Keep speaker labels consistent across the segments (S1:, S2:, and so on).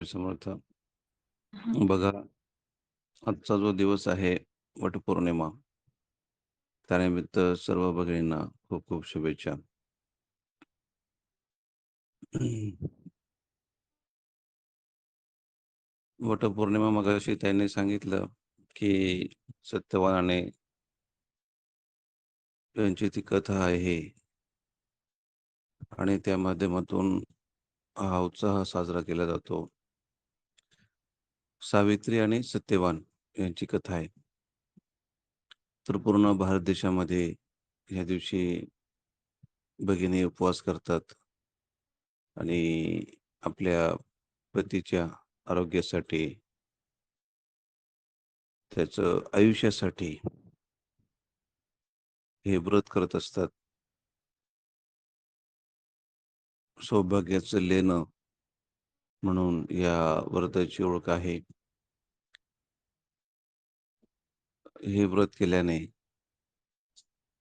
S1: समर्थ. बघा आजचा जो दिवस आहे वटपौर्णिमा त्यानिमित्त सर्व भगिनींना खूप खूप शुभेच्छा. वटपौर्णिमा मगाशी त्यांनी सांगितलं की सत्यवानाने यांची ती कथा आहे. आणि त्या माध्यमातून हा उत्साह साजरा केला जातो. सावित्री आणि सत्यवान यांची कथा आहे. तर पूर्ण भारत देशामध्ये या दिवशी भगिनी उपवास करतात आणि आपल्या पतीच्या आरोग्यासाठी त्याच आयुष्यासाठी हे व्रत करत असतात. सौभाग्याचं लेणं म्हणून या व्रताची ओळख आहे. हे व्रत केल्याने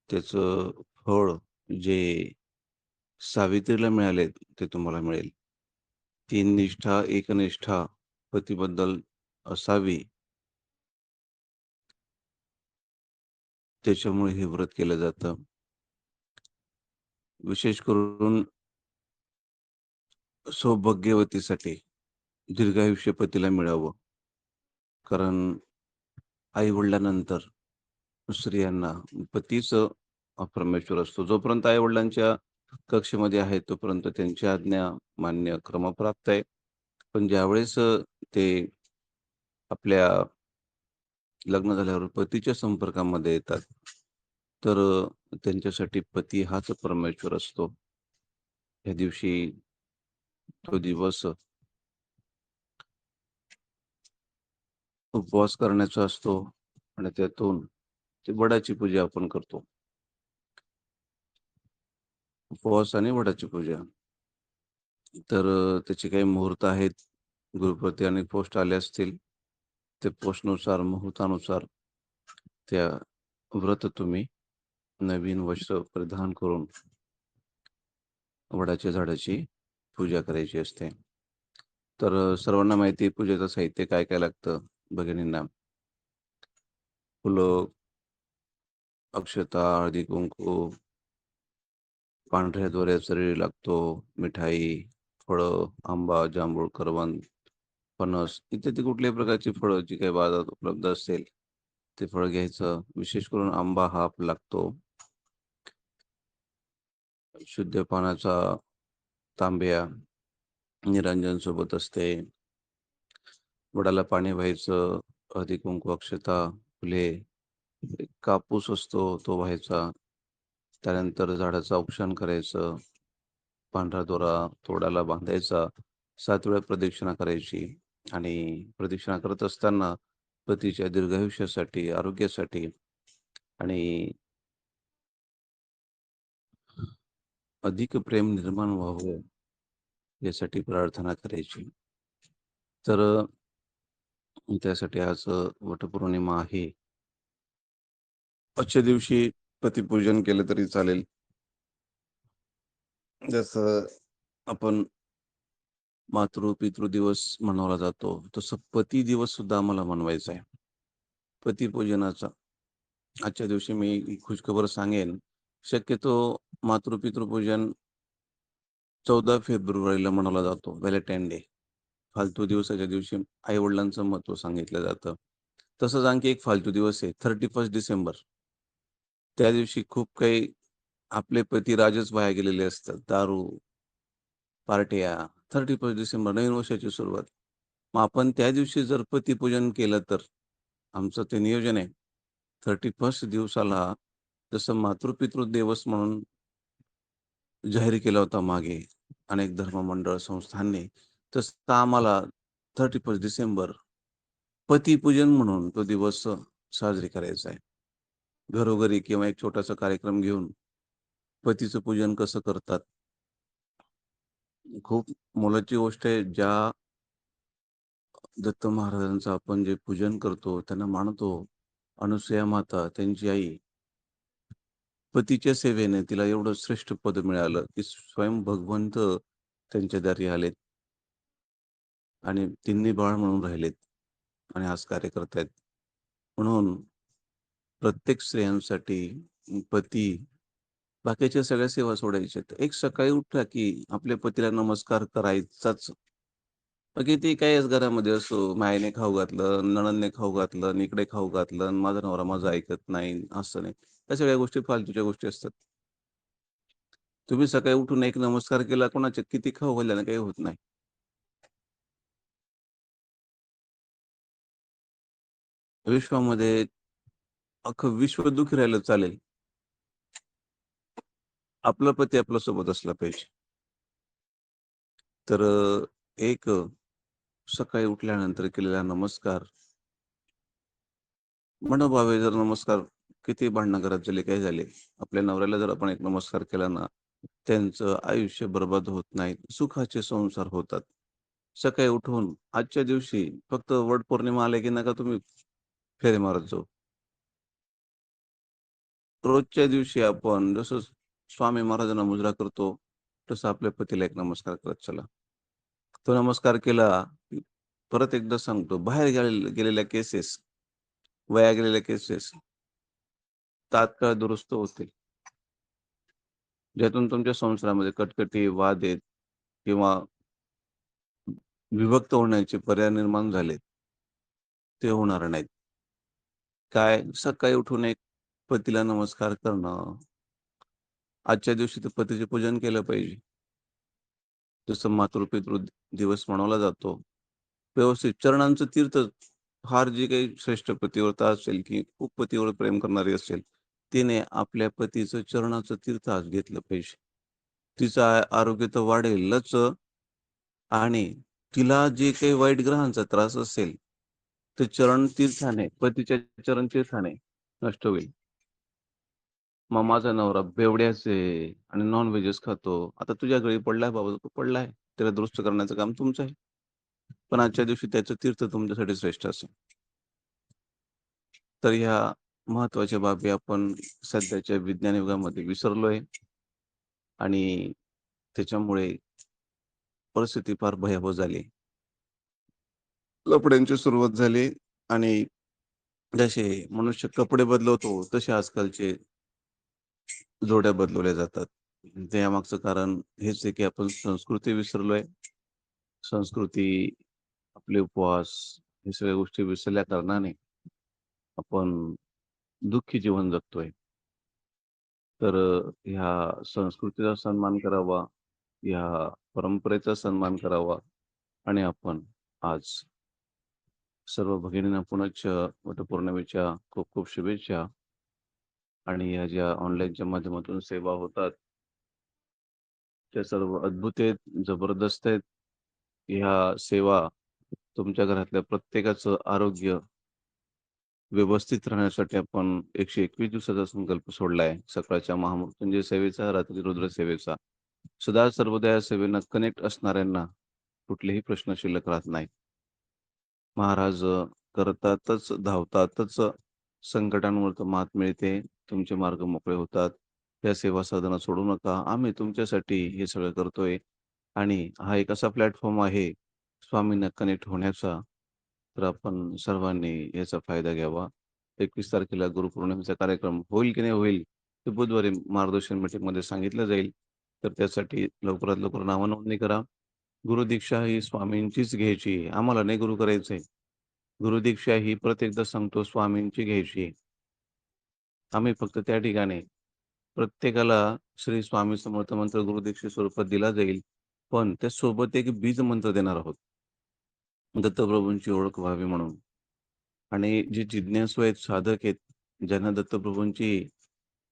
S1: त्याचं फळ जे सावित्रीला मिळाले ते तुम्हाला मिळेल. तीन निष्ठा एकनिष्ठा पतीबद्दल असावी. त्याच्यामुळे हे व्रत केलं जातं. विशेष करून सौभाग्यवतीसाठी दीर्घायुष्य पतीला मिळावं. कारण आई वडिलांनंतर स्त्रियांना पतीच परमेश्वर असतो. जोपर्यंत आई वडिलांच्या कक्षेमध्ये आहे तोपर्यंत त्यांची आज्ञा मान्य क्रमप्राप्त आहे. पण ज्यावेळेस ते आपल्या लग्न झाल्यावर पतीच्या संपर्कामध्ये येतात तर त्यांच्यासाठी पती हाच परमेश्वर असतो. या दिवशी तो दिवस उपवास करण्याचा असतो आणि त्यातून ते वडाची पूजा आपण करतो. उपवास आणि वडाची पूजा. तर त्याचे काही मुहूर्त आहेत. गुरुप्रती आणि पोस्ट आले असतील. ते पोस्टनुसार मुहूर्तानुसार त्या व्रत तुम्ही नवीन वस्त्र परिधान करून वडाच्या झाडाची पूजा करायची असते. तर सर्वांना माहिती पूजेचं साहित्य काय काय लागतं भगिनींना? फुलं अक्षता हळदी कुंकू पांढऱ्या दोऱ्याचा शरीर लागतो मिठाई फळं आंबा जांभूळ करवंद फणस इत्यादी कुठल्याही प्रकारची फळं जी काही बाजारात उपलब्ध असेल ते फळ घ्यायचं. विशेष करून आंबा हा लागतो. शुद्ध पानाचा तांब्या निरंजन सोबत असते. वडाला पाणी व्हायचं हळदी कुंकू अक्षता फुले कापूस असतो तो व्हायचा. त्यानंतर झाडाचं औक्षण करायचं. पांढरा दोरा तोडाला बांधायचा. सात वेळा प्रदक्षिणा करायची आणि प्रदक्षिणा करत असताना पतीच्या दीर्घायुष्यासाठी आरोग्यासाठी आणि अधिक प्रेम निर्माण व्हावं यासाठी प्रार्थना करायची. तर त्यासाठी आज वटपौर्णिमा आहे. आजच्या दिवशी प्रतिपूजन केलं तरी चालेल. जसं आपण मातृ पितृ दिवस मनवला जातो तसं पती दिवस सुद्धा आम्हाला मनवायचा आहे. पतिपूजनाचा आजच्या दिवशी मी खुशखबर सांगेन. शक्यतो मातृपितृपूजन चौदा फेब्रुवारीला मनवला जातो. व्हॅलेंटाईन डे फालतू दिवसाच्या दिवशी आई वडिलांचं महत्त्व सांगितलं जातं. तसंच आणखी एक फालतू दिवस आहे थर्टी फर्स्ट डिसेंबर. त्या दिवशी खूप काही आपले पती राजच वाया गेलेले असतात. दारू पार्ट्या थर्टी फर्स्ट डिसेंबर नवीन वर्षाची सुरुवात. मग आपण त्या दिवशी जर पतीपूजन केलं तर आमचं ते नियोजन आहे. थर्टी फर्स्ट दिवसाला जसं मातृपितृ दिवस म्हणून जाहीर केला होता मागे. अनेक धर्ममंडळ संस्थांनी. तसं आम्हाला थर्टी फर्स्ट डिसेंबर पतीपूजन म्हणून तो दिवस साजरी करायचा आहे. घरोघरी किंवा एक छोटासा कार्यक्रम घेऊन पतीचं पूजन कसं करतात? खूप मोलाची गोष्ट आहे. ज्या दत्त महाराजांचं आपण जे पूजन करतो त्यांना मानतो अनुसया माता त्यांची आई पतीच्या सेवेने तिला एवढं श्रेष्ठ पद मिळालं की स्वयं भगवंत त्यांच्या दारी आलेत. आणि तिन्ही बाळ म्हणून राहिलेत आणि आज कार्य करतायत म्हणून प्रत्येक स्त्रियांसाठी पती बाकीच्या सगळ्या सेवा सोडायच्या एक सकाळी उठला की आपल्या पतीला नमस्कार करायचाच मग किती काही घरामध्ये असो मायने खाऊ घातलं नणनने खाऊ घातलं आणि इकडे खाऊ घातलं आणि माझा नवरा माझा ऐकत नाही असं नाही. त्या सगळ्या गोष्टी फालतूच्या गोष्टी असतात. तुम्ही सकाळी उठून एक नमस्कार केला कोणाच्या किती खाऊ घालल्याने काही होत नाही. विश्वामध्ये अख्खं विश्व दुखी राहिलं चालेल. आपला पती आपल्यासोबत असला पाहिजे. तर एक सकाळी उठल्यानंतर केलेला नमस्कार. मनोभावे जर नमस्कार किती भांडणं करत झाले काय झाले आपल्या नवऱ्याला जर आपण एक नमस्कार केला ना त्यांचं आयुष्य बर्बाद होत नाही सुखाचे संसार होतात. सकाळी उठून आजच्या दिवशी फक्त वड पौर्णिमा आले की नका तुम्ही फेरे मारत जाऊ. रोजच्या दिवशी आपण जसं स्वामी महाराजांना मुजरा करतो तसं आपल्या पतीला एक नमस्कार करत चला. तो नमस्कार केला परत एकदा सांगतो. बाहेर गेलेल्या केसेस वया गेलेल्या केसेस तात्काळ दुरुस्त होतील. ज्यातून तुमच्या संसारामध्ये कटकटी वाद आहेत किंवा विभक्त होण्याचे पर्याय निर्माण झालेत. ते होणार नाहीत. काय? सकाळी उठून एक पतीला नमस्कार करणं. आजच्या दिवशी तर पतीचे पूजन केलं पाहिजे. जसं मातृपितृ दिवस मनवला जातो. व्यवस्थित चरणांचं तीर्थ फार जी काही श्रेष्ठ पतिव्रता असेल की खूप पतीवर प्रेम करणारी असेल तिने आपल्या पतीचं चरणाचं तीर्थ आज घेतलं पाहिजे. तिचं आरोग्य तर वाढेलच आणि तिला जे काही वाईट ग्रहांचा त्रास असेल ते चरण तीर्थाने पतीच्या चरण तीर्थाने नष्ट होईल. मग माझा नवरा बेवड्याच आहे आणि नॉनव्हेजेस खातो. आता तुझ्या घरी पडलाय बाबा तो पडलाय. त्याला दुरुस्त करण्याचं काम तुमचं आहे. पण आजच्या दिवशी त्याचं तीर्थ तुमच्यासाठी श्रेष्ठ असेल. तर ह्या महत्त्वाच्या बाबी आपण सध्याच्या विज्ञान युगामध्ये विसरलोय. आणि त्याच्यामुळे परिस्थिती फार भयावह झाली. लपड्यांची सुरुवात झाली आणि जसे मनुष्य कपडे बदलवतो तसे आजकालचे जोड्या बदलवल्या जातात. त्यामागचं कारण हेच आहे की आपण संस्कृती विसरलोय. संस्कृती आपले उपवास हे सगळ्या गोष्टी विसरल्या कारणाने आपण दुःखी जीवन जगतोय. तर ह्या संस्कृतीचा सन्मान करावा ह्या परंपरेचा सन्मान करावा आणि आपण आज सर्व भगिनींना पुनश्च वटपौर्णिमेच्या खूप खूप शुभेच्छा. आणि या ज्या ऑनलाईनच्या माध्यमातून सेवा होतात. त्या सर्व अद्भुत आहेत जबरदस्त आहेत. ह्या सेवा तुमच्या घरातल्या प्रत्येकाचं आरोग्य व्यवस्थित राहण्यासाठी आपण एकशे एकवीस दिवसाचा संकल्प सोडलाय सकाळच्या महामृत्युंजय सेवेचा रात्री रुद्र सेवेचा. सदा सर्वोदया सेवेनं कनेक्ट असणाऱ्यांना कुठलेही प्रश्न शिल्लक राहत नाही महाराज करतातच धावतातच संकटांवर मात मिळते. तुमचे मार्ग मोकळे होतात. या सेवा साधना सोडू नका. आम्ही तुमच्यासाठी हे सगळं करतोय. आणि हा एक असा प्लॅटफॉर्म आहे स्वामींना कनेक्ट होण्याचा. तर आपण सर्वांनी याचा फायदा घ्यावा. एकवीस तारखेला गुरुपौर्णिमेचा कार्यक्रम होईल की नाही होईल ते बुधवारी मार्गदर्शन मीटिंगमध्ये सांगितलं जाईल. तर त्यासाठी लवकरात लवकर नावनोंदणी करा. गुरुदीक्षा ही स्वामींचीच घ्यायची. आम्हाला नाही गुरु करायचंय. गुरुदीक्षा ही प्रत्येकदा सांगतो स्वामींची घ्यायची. आम्ही फक्त त्या ठिकाणी प्रत्येकाला श्री स्वामी समर्थ मंत्र गुरुदीक्षे स्वरूपात दिला जाईल. पण त्या सोबत एक बीज मंत्र देणार आहोत. दत्तप्रभूंची ओळख व्हावी म्हणून. आणि जे जिज्ञासू आहेत साधक आहेत ज्यांना दत्तप्रभूंची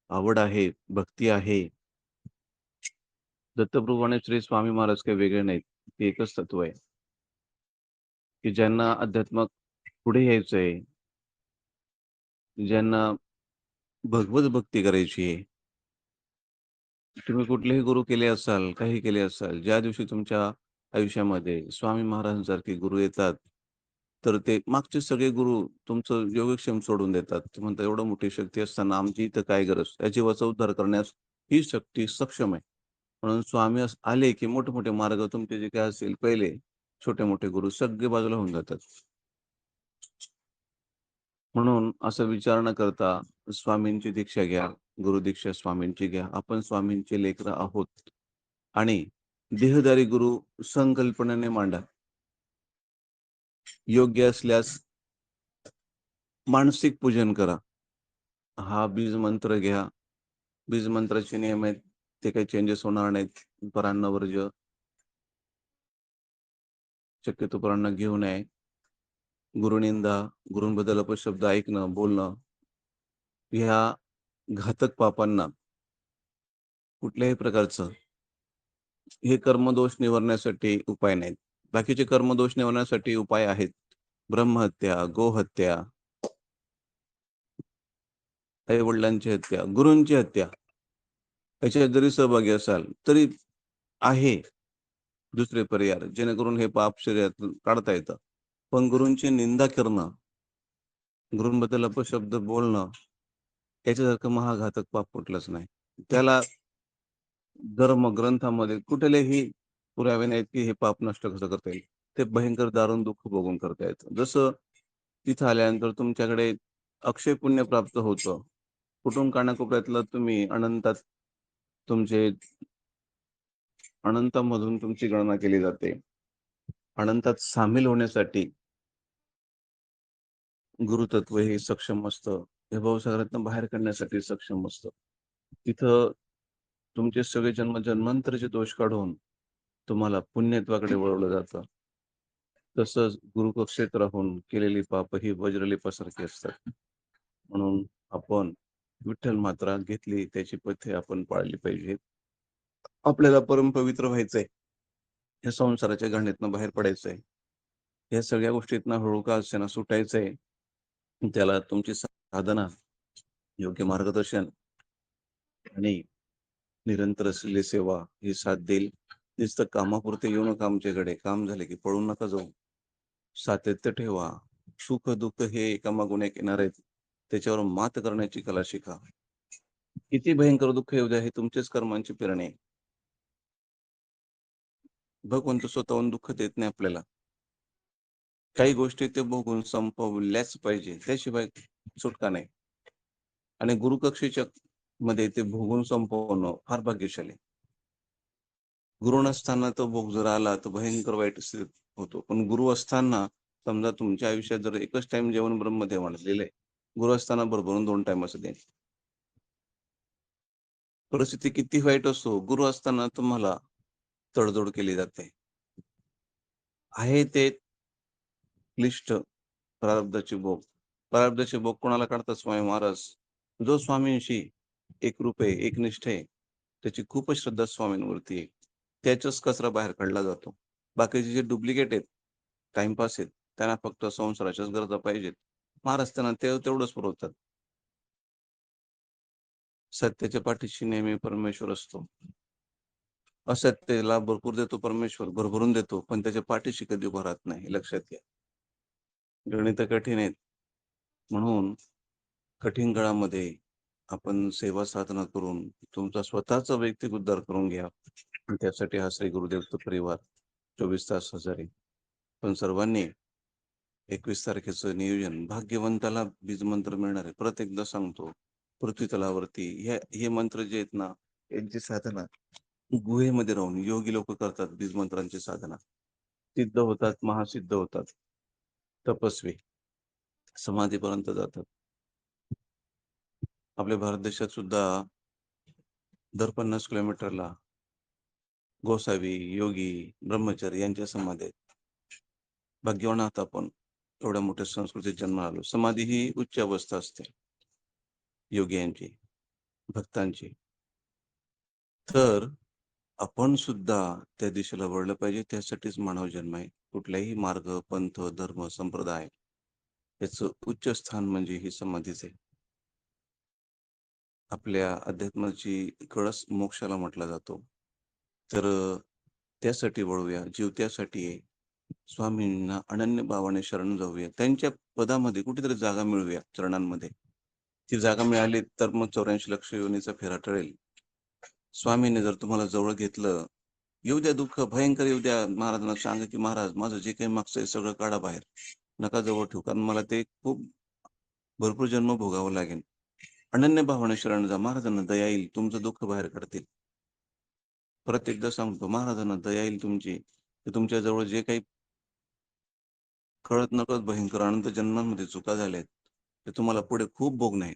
S1: आवड आहे भक्ती आहे दत्तप्रभू आणि श्री स्वामी महाराज काही वेगळे नाहीत. ते एकच तत्व आहे. की ज्यांना अध्यात्मक पुढे यायचंय ज्यांना भगवत भक्ती करायची. आहे तुम्ही कुठलेही गुरु केले असाल काही केले असाल ज्या दिवशी तुमच्या आयुष्यामध्ये स्वामी महाराजांसारखे गुरु येतात तर ते मागचे सगळे गुरु तुमचं योगक्षेम सोडून देतात. ते म्हणतात एवढं मोठी शक्ती असताना आमची इथं काय गरज? या जीवाचा उद्धार करण्यास ही शक्ती सक्षम आहे. म्हणून स्वामी आले की मोठे मोठे मार्ग तुमचे जे काय असतील पहिले छोटे मोठे गुरु सगळे बाजूला होऊन जातात. म्हणून असं विचार न करता स्वामींची दीक्षा घ्या गुरुदीक्षा स्वामींची घ्या. आपण स्वामींचे लेकर आहोत. आणि देहदारी गुरु संकल्पनेने मांडा. योग्य असल्यास मानसिक पूजन करा. हा बीज मंत्र घ्या. बीज मंत्राचे नियम आहेत. ते काही चेंजेस होणार नाहीत. परांना वर्ज शक्यतो परांना घेऊ नये. गुरुनिंदा गुरुंबद्दल अपशब्द ऐकणं बोलणं ह्या घातक पापांना कुठल्याही प्रकारचं हे कर्मदोष निवारण्यासाठी उपाय नाहीत. बाकीचे कर्मदोष निवारण्यासाठी उपाय आहेत. ब्रह्महत्या गोहत्या आई वडिलांची हत्या गुरूंची हत्या याच्यात जरी सहभागी असाल तरी आहे दुसरे पर्याय. जेणेकरून हे पाप शरीरातून काढता येतं. पण गुरूंची निंदा करणं गुरूंबद्दल अपशब्द बोलणं याच्यासारखं महाघातक पाप कुठलंच नाही. त्याला धर्म ग्रंथामध्ये कुठलेही पुरावे नाहीत की हे पाप नष्ट कसं करता येईल. ते भयंकर दारुण दुःख बघून करता येतं. जसं तिथं आल्यानंतर तुमच्याकडे अक्षय पुण्य प्राप्त होतं. कुठून कानाकोपऱ्यातलं तुम्ही अनंतात तुमचे अनंतामधून तुमची गणना केली जाते. अनंतात सामील होण्यासाठी गुरुतत्व हे सक्षम असतं. हे भावसागरातनं बाहेर काढण्यासाठी सक्षम असतं. तिथं तुमचे सगळे जन्म जन्मांतरचे दोष काढून तुम्हाला पुण्यत्वाकडे वळवलं जातं. तसंच गुरुकक्षेत राहून केलेली पाप ही वज्रलेपासारखी असतात. म्हणून आपण विठ्ठल मात्रा घेतली त्याची पथ्य आपण पाळली पाहिजेत. आपल्याला परम पवित्र व्हायचंय. या संसाराच्या घडणीतनं बाहेर पडायचंय. या सगळ्या गोष्टीतनं हळू का असेना सुटायचंय. त्याला तुमची साधना योग्य मार्गदर्शन आणि निरंतर असलेली सेवा ही साथ देईल. नुसतं कामापुरते येऊ नका आमच्याकडे. काम झाले की पळून नका जाऊ. सातत्य ठेवा. सुख दुःख हे एकामागून एक येणार आहेत. त्याच्यावर मात करण्याची कला शिका. किती भयंकर दुःख येऊ द्या हे तुमचेच कर्मांची प्रेरणे आहे. भगवंत स्वतःहून दुःख देत नाही आपल्याला. काही गोष्टी ते बघून संपवल्याच पाहिजे. त्याशिवाय सुटका नाही. आणि गुरुकक्षेच्या मध्ये ते भोगून संपवणं फार भाग्यशाली. गुरु नसताना तो भोग जर आला तर भयंकर वाईट स्थितीत होतो. पण गुरु असताना समजा तुमच्या आयुष्यात जर एकच टाइम जेवण ब्रह्मदेवाने आहे गुरु असताना भरभरून दोन टाइम असं दे परिस्थिती किती वाईट असो गुरु असताना तुम्हाला तडजोड केली जाते. आहे ते क्लिष्ट प्रारब्धाची भोग. प्रारब्धाची भोग कोणाला काढतात? स्वामी महाराज. जो स्वामींशी एक रुपये एक निष्ठे त्याची खूपच श्रद्धा स्वामींवरती आहे. त्याचाच कचरा बाहेर काढला जातो. बाकीचे जे डुप्लिकेट आहेत टाइमपास आहेत त्यांना फक्त संसाराच्याच गरजा पाहिजेत. महाराज त्यांना ते तेवढंच पुरवतात. सत्याच्या पाठीशी नेहमी परमेश्वर असतो. असत्यला भरपूर देतो परमेश्वर भरभरून देतो पण त्याच्या पाठीशी कधी उभं राहत नाही हे लक्षात घ्या. गणित कठीण आहेत. म्हणून कठीण काळामध्ये आपण सेवा साधना करून तुमचा स्वतःचा वैयक्तिक उद्धार करून घ्या. त्यासाठी हा श्री गुरुदेव परिवार चोवीस तास हजर आहे. पण सर्वांनी एकवीस तारखेचं नियोजन भाग्यवंताला बीज मंत्र मिळणार आहे. परत एकदा सांगतो पृथ्वी तलावरती हे हे मंत्र जे आहेत ना यांची साधना गुहेमध्ये राहून योगी लोक करतात बीज मंत्रांची साधना. सिद्ध होतात महासिद्ध होतात. तपस्वी. समाधीपर्यंत जातात. आपल्या भारत देशात सुद्धा दर पन्नास किलोमीटरला गोसावी योगी ब्रह्मचारी यांच्या समाधी आहेत. भाग्यवान आहात आपण एवढ्या मोठ्या संस्कृतीत जन्म आलो. समाधी ही उच्च अवस्था असते. योग्यांची भक्तांची. तर आपण सुद्धा त्या दिशेला वळलं पाहिजे. त्यासाठीच मानव जन्म आहे. कुठलाही मार्ग पंथ धर्म संप्रदाय याचं उच्च स्थान म्हणजे ही समाधीच आहे. आपल्या अध्यात्माची कळस मोक्षाला म्हटला जातो. तर त्यासाठी वळूया जीव त्यासाठी आहे. स्वामींना अनन्य भावाने शरण जाऊया. त्यांच्या पदामध्ये कुठेतरी जागा मिळूया चरणांमध्ये. ती जागा मिळाली तर मग चौऱ्याऐंशी लक्ष योनीचा फेरा टळेल. स्वामीने जर तुम्हाला जवळ घेतलं येऊ द्या दुःख भयंकर येऊ द्या. महाराजांना सांगा की महाराज माझं जे काही मागचं आहे सगळं काढा बाहेर. नका जवळ ठेवू. कारण मला ते खूप भरपूर जन्म भोगावं लागेल. अनन्य भावने शरण जा. महाराजांना दया येईल तुमचं दुःख बाहेर काढतील. परत एकदा सांगतो महाराजांना दया येईल तुमची. की तुमच्या जवळ जे काही कळत नकळत भयंकर अनंत जन्मांमध्ये चुका झाल्या आहेत ते तुम्हाला पुढे खूप भोग नाही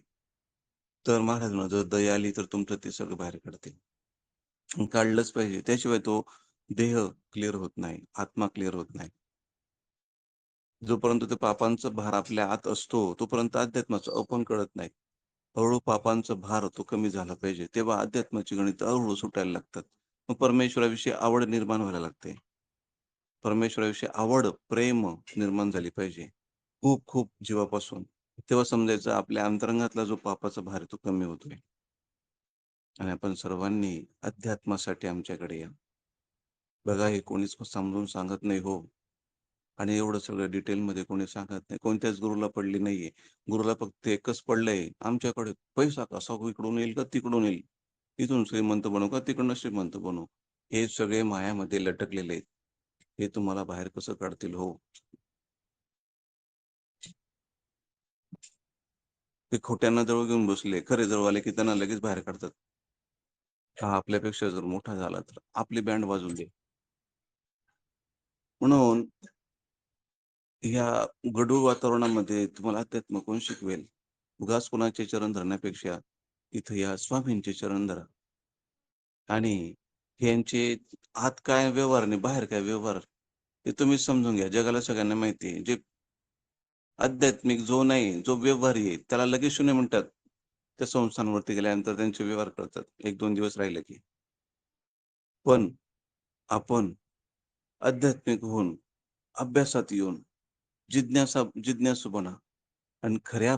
S1: तर महाराजांना जर दया आली तर तुमचं ते सगळं बाहेर काढतील. काढलंच पाहिजे. त्याशिवाय तो देह क्लिअर होत नाही आत्मा क्लिअर होत नाही. जोपर्यंत ते पापांचा भार आपल्या आत असतो तोपर्यंत अध्यात्माचं आपण कळत नाही. हळूहळू पापांचा भार तो कमी झाला पाहिजे तेव्हा अध्यात्माची गणित हळूहळू सुटायला लागतात. मग परमेश्वराविषयी आवड निर्माण व्हायला लागते. परमेश्वराविषयी आवड प्रेम निर्माण झाली पाहिजे. खूप खूप जीवापासून. तेव्हा समजायचं आपल्या अंतरंगातला जो पापाचा भार आहे तो कमी होतोय. आणि आपण सर्वांनी अध्यात्मासाठी आमच्याकडे या. बघा हे कोणीच समजून सांगत नाही हो. आणि एवढं सगळं डिटेलमध्ये कोणी सांगत नाही. कोणत्याच गुरुला पडली नाहीये. गुरुला फक्त एकच पडलंय. आमच्याकडे पैसा कसा इकडून येईल का तिकडून येईल? इथून श्रीमंत बनवू का तिकडनं श्रीमंत बनवू हे सगळे मायामध्ये लटकलेले आहेत. हे तुम्हाला बाहेर कसं काढतील हो? ते खोट्यांना जवळ घेऊन बसले. खरे जवळ आले की त्यांना लगेच बाहेर काढतात. हा आपल्यापेक्षा जर मोठा झाला तर आपली बँड वाजून दे. म्हणून ह्या गडूळ वातावरणामध्ये तुम्हाला अध्यात्म कोण शिकवेल? उगाच कोणाचे चरण धरण्यापेक्षा इथं या स्वामींचे चरण धरा. आणि यांचे आत काय व्यवहार आणि बाहेर काय व्यवहार ते तुम्ही समजून घ्या. जगाला सगळ्यांना माहिती आहे. जे आध्यात्मिक जो नाही जो व्यवहारी आहे त्याला लगेच शून्य म्हणतात. त्या संस्थांवरती गेल्यानंतर त्यांचे व्यवहार करतात. एक दोन दिवस राहिले की. पण आपण आध्यात्मिक होऊन अभ्यासात येऊन जिज्ञासा जिज्ञासू बना आणि खऱ्या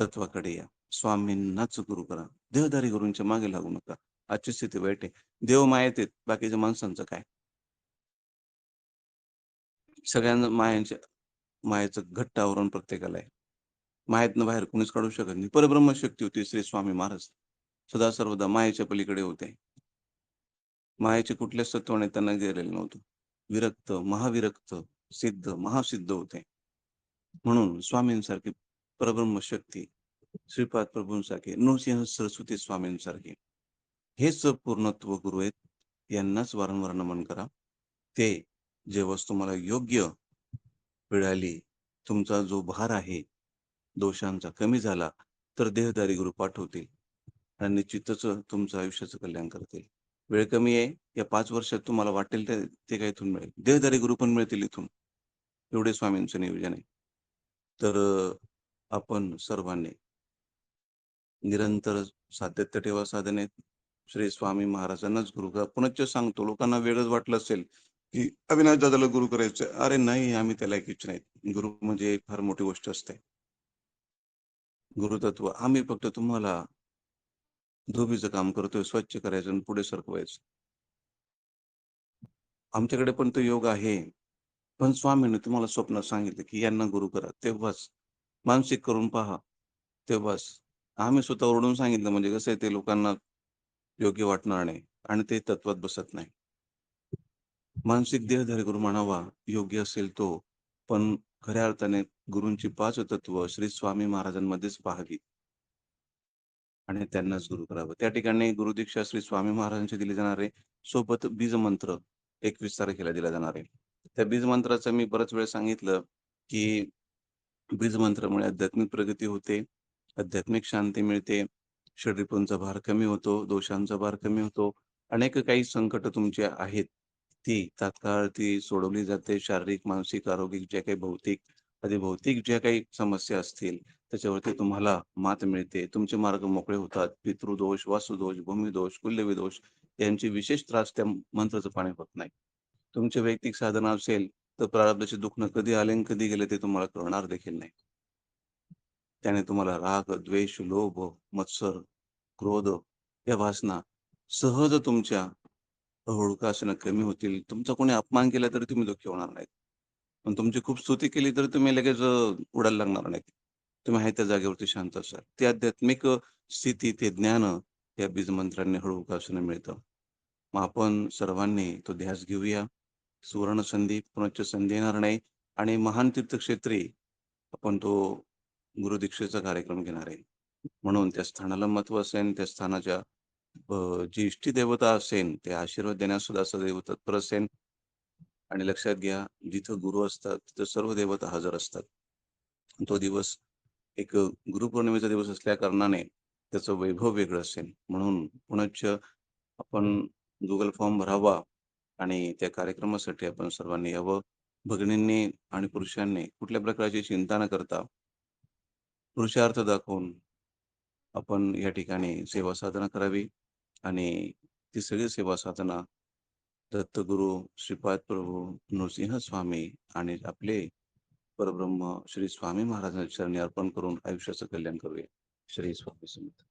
S1: तत्वाकडे या. स्वामींनाच गुरु करा. देहदारी गुरूंच्या मागे लागू नका. आजची स्थिती वाईट आहे. देव मायेत आहेत. बाकीच्या माणसांचं काय? सगळ्यांना मायांच्या मायेचं घट्ट आवरण प्रत्येकाला आहे. मायेतनं बाहेर कोणीच काढू शकत नाही. परब्रह्म शक्ती होती श्री स्वामी महाराज. सदा सर्वदा मायेच्या पलीकडे होते. मायेचे कुठल्याच तत्वाने त्यांना गेलेलं नव्हतं. विरक्त महाविरक्त सिद्ध महासिद्ध होते. म्हणून स्वामींसारखी परब्रह्म शक्ती श्रीपाद प्रभूंसारखे नृसिंह सरस्वती स्वामींसारखे हेच पूर्णत्व गुरु आहेत. यांनाच वारंवार नमन करा. ते जे वस्तू मला योग्य मिळाली तुमचा जो भार आहे दोषांचा कमी झाला तर देहदारी गुरु पाठवतील. आणि निश्चितच तुमचं आयुष्याचं कल्याण करतील. वेळ कमी आहे या पाच वर्षात तुम्हाला वाटेल ते ते काय इथून मिळेल. देहदारी गुरु पण मिळतील इथून. एवढे स्वामींचं नियोजन आहे. तर आपण सर्वांनी निरंतर सातत्य ठेवा साधनेत. श्री स्वामी महाराजांनाच गुरु करा. पुनश्च सांगतो लोकांना वेगळंच वाटलं असेल की अविनाश दादाला गुरु करायचं अरे नाही आम्ही त्याला ऐकायचे नाही गुरु म्हणजे फार मोठी गोष्ट असते. गुरुतत्व. आम्ही फक्त तुम्हाला धोबीचं काम करतोय स्वच्छ करायचं आणि पुढे सरकवायचं. आमच्याकडे पण तो योग आहे. पण स्वामीने तुम्हाला स्वप्न सांगितलं की यांना गुरु करा. तेव्हाच मानसिक करून पहा. तेव्हाच. आम्ही स्वतः ओरडून सांगितलं म्हणजे कसं आहे ते लोकांना योग्य वाटणार नाही आणि ते तत्वात बसत नाही. मानसिक देहधारी गुरु म्हणावा योग्य असेल तो पण खऱ्या अर्थाने गुरूंची पाच तत्व श्री स्वामी महाराजांमध्येच पाहावी. आणि त्यांनाच गुरु करावं. त्या ठिकाणी गुरुदीक्षा श्री स्वामी महाराजांचे दिले जाणारे सोबत बीज मंत्र एकवीस तारखेला दिला जाणार आहे. त्या बीज मंत्राचं मी बरच वेळ सांगितलं की बीज मंत्रामुळे आध्यात्मिक प्रगती होते आध्यात्मिक शांती मिळते शरीरपूंचा भार कमी होतो दोषांचा भार कमी होतो अनेक काही संकट तुमचे आहेत. ती तात्काळ ती सोडवली जाते. शारीरिक मानसिक आरोग्य ज्या काही भौतिक आधी भौतिक ज्या काही समस्या असतील त्याच्यावरती तुम्हाला मात मिळते. तुमचे मार्ग मोकळे होतात. पितृदोष वासुदोष भूमिदोष कुल्यविदोष यांची विशेष त्रास त्या मंत्राचं पाणी होत नाही. तुमचे वैयक्तिक साधन असेल तर प्रारब्धाचे दुखणं कधी आले आणि कधी गेले ते तुम्हाला कळणार देखील नाही. त्याने तुम्हाला राग द्वेष लोभ मत्सर क्रोध या भासना सहज तुमच्या होळकासनं कमी होतील. तुमचा कोणी अपमान केला तरी तुम्ही दुःखी होणार नाहीत. पण तुमची खूप स्तुती केली तर तुम्ही लगेच उडायला लागणार नाहीत. तुम्ही आहे त्या जागेवरती शांत असाल. ते आध्यात्मिक स्थिती ते ज्ञान या बीजमंत्रांनी असणं मिळतं. मग आपण सर्वांनी तो ध्यास घेऊया. सुवर्ण संधी पुनश्च संधी येणार नाही. आणि महान तीर्थक्षेत्री आपण तो गुरुदीक्षेचा कार्यक्रम घेणार आहे. म्हणून त्या स्थानाला महत्त्व असेल त्या स्थानाच्या जी इष्टी देवता असेन ते आशीर्वाद देण्यास सुद्धा सदैव तत्पर असेन आणि लक्षात घ्या जिथं गुरु असतात तिथं सर्व देवता हजर असतात. तो दिवस एक गुरुपौर्णिमेचा दिवस असल्या कारणाने त्याचं वैभव वेगळं असेल. म्हणून पुनश्च आपण गुगल फॉर्म भरावा आणि त्या कार्यक्रमासाठी आपण सर्वांनी यावं. भगिनींनी आणि पुरुषांनी कुठल्या प्रकारची चिंता न करता पुरुषार्थ दाखवून आपण या ठिकाणी सेवा साधना करावी आणि ती सगळी सेवा साधना दत्तगुरु श्रीपाद प्रभू नृसिंह स्वामी आणि आपले परब्रह्म श्री स्वामी महाराजांच्या चरणी अर्पण करून आयुष्याचं कल्याण करूया. श्री स्वामी समर्थ.